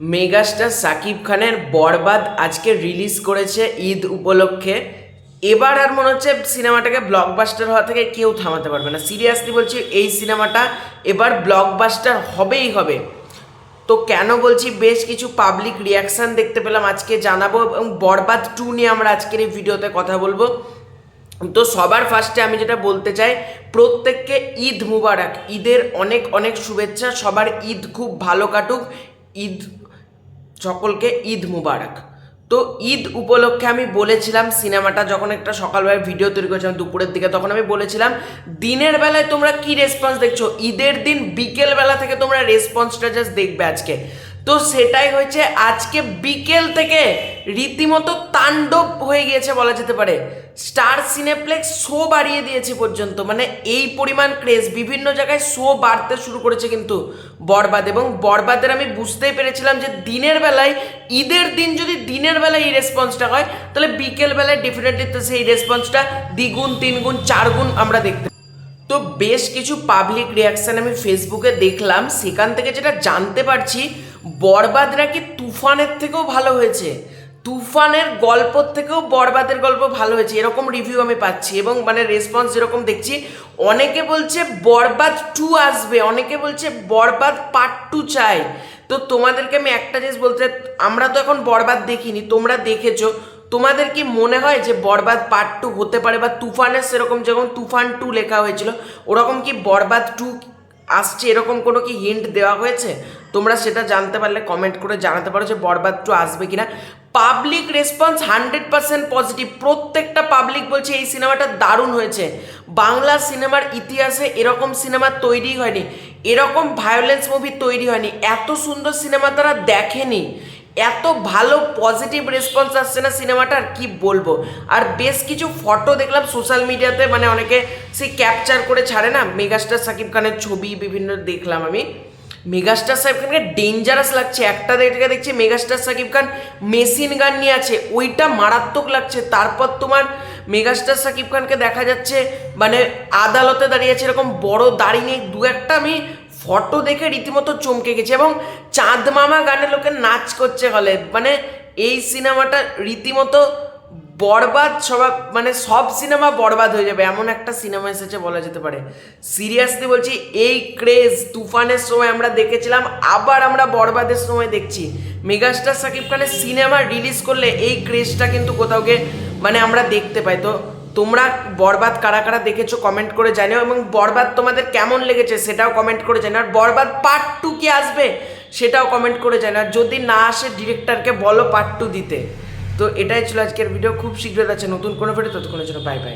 Megastar Shakib খানের বরবাদ আজকে release করেছে ঈদ উপলক্ষে। এবার আর মনে হচ্ছে সিনেমাটাকে ব্লকবাস্টার হওয়া থেকে কেউ থামাতে পারবে না। সিরিয়াসলি বলছি, এই সিনেমাটা এবার ব্লকবাস্টার হবেই হবে। তো কেন বলছি, বেশ কিছু পাবলিক রিয়াকশান দেখতে পেলাম আজকে জানাব এবং বরবাদ টু নিয়ে আমরা আজকের এই ভিডিওতে কথা বলব। তো সবার ফার্স্টে আমি যেটা বলতে চাই, প্রত্যেককে ঈদ মুবারক। ঈদের অনেক অনেক শুভেচ্ছা। সবার ঈদ খুব ভালো কাটুক। ঈদ সকলকে ঈদ মুবারক। তো ঈদ উপলক্ষে আমি বলেছিলাম সিনেমাটা যখন একটা সকালবেলায় ভিডিও তৈরি করেছিলাম, দুপুরের দিকে, তখন আমি বলেছিলাম, দিনের বেলায় তোমরা কি রেসপন্স দেখছ? ঈদের দিন বিকেল বেলা থেকে তোমরা রেসপন্সটা জাস্ট দেখবে আজকে। তো সেটাই হয়েছে, আজকে বিকেল থেকে রীতিমতো তাণ্ডব হয়ে গিয়েছে বলা যেতে পারে। স্টার সিনেপ্লেক্স শো বাড়িয়ে দিয়েছে পর্যন্ত মানে এই পরিমাণ ক্রেজ বিভিন্ন জায়গায় শো বাড়তে শুরু করেছে কিন্তু বরবাদ। এবং বরবাদের আমি বুঝতেই পেরেছিলাম যে দিনের বেলায়, ঈদের দিন যদি দিনের বেলায় এই রেসপন্সটা হয়, তাহলে বিকেল বেলায় ডেফিনেটলি তো সেই রেসপন্সটা দ্বিগুণ, তিনগুণ, চারগুণ আমরা দেখতে তো বেশ কিছু পাবলিক রিয়াকশান আমি ফেসবুকে দেখলাম, সেখান থেকে যেটা জানতে পারছি বরবাদ নাকি তুফানের থেকেও ভালো হয়েছে? তুফানের গল্পর থেকেও বরবাদের গল্প ভালো হয়েছে। এরকম রিভিউ আমি পাচ্ছি এবং মানে রেসপন্স যেরকম দেখছি, অনেকে বলছে বরবাদ টু আসবে, অনেকে বলছে বরবাদ পার্ট টু চাই। তো তোমাদেরকে আমি একটা জিনিস বলতে আমরা তো এখন বরবাদ দেখিনি, তোমরা দেখেছ। তোমাদের কি মনে হয় যে বরবাদ পার্ট টু হতে পারে বা তুফানের সেরকম যেরকম তুফান টু লেখা হয়েছিল, ওরকম কি বরবাদ টু আসছে, এরকম কোনো কি হিন্ট দেওয়া হয়েছে? তোমরা সেটা জানতে পারলে কমেন্ট করে জানাতে পারো যে বরবাদ টু আসবে কিনা। Public response hundred percent positive প্রত্যেকটা পাবলিক বলছে এই সিনেমাটা দারুণ হয়েছে। বাংলা সিনেমার ইতিহাসে এরকম সিনেমা তৈরি হয়নি। এরকম ভায়োলেন্স মুভি তৈরি হয়নি। এত সুন্দর সিনেমা তারা দেখেনি। এত ভালো পজিটিভ রেসপন্স আসছে না সিনেমাটার, কি বলব? আর বেশ কিছু ফটো দেখলাম সোশ্যাল মিডিয়াতে মানে অনেকে সেই ক্যাপচার করে ছাড়ে না? মেগাস্টার সাকিব খানের ছবি বিভিন্ন দেখলাম আমি। মেগাস্টার সাকিব খানকে ডেঞ্জারাস লাগছে। একটা দেখে দেখছি megastar Shakib Khan machine gun নিয়ে আছে। ওইটা মারাত্মক লাগছে। তারপর তোমার মেগাস্টার সাকিব খানকে দেখা যাচ্ছে মানে আদালতে দাঁড়িয়েছে এরকম বড় দাড়ি নিয়ে। দু একটা আমি ফটো দেখে রীতিমতো চমকে গেছে এবং চাঁদ মামা গানে লোকে নাচ করছে হলে। মানে এই সিনেমাটা রীতিমতো বরবাদ সবাই মানে সব সিনেমা বরবাদ হয়ে যাবে। এমন একটা সিনেমা এসেছে বলা যেতে পারে। সিরিয়াসলি বলছি, এই ক্রেজ তুফানের সময় আমরা দেখেছিলাম, আবার আমরা বরবাদের সময় দেখছি। মেগাস্টার সাকিব খানের সিনেমা রিলিজ করলে এই ক্রেজটা কিন্তু কোথাও গিয়ে মানে আমরা দেখতে পাই। তো তোমরা বরবাদ কারা কারা দেখেছ কমেন্ট করে জানিও এবং বরবাদ তোমাদের কেমন লেগেছে সেটাও কমেন্ট করে জানিও। আর বরবাদ পার্ট টু কি আসবে সেটাও কমেন্ট করে জানিও। আর যদি না আসে ডিরেক্টরকে বলো পার্ট টু দিতে। তো এটাই ছিল আজকের ভিডিও খুব শীঘ্রই আছে নতুন কোনো ভিডিও ততক্ষণের জন্য বাই বাই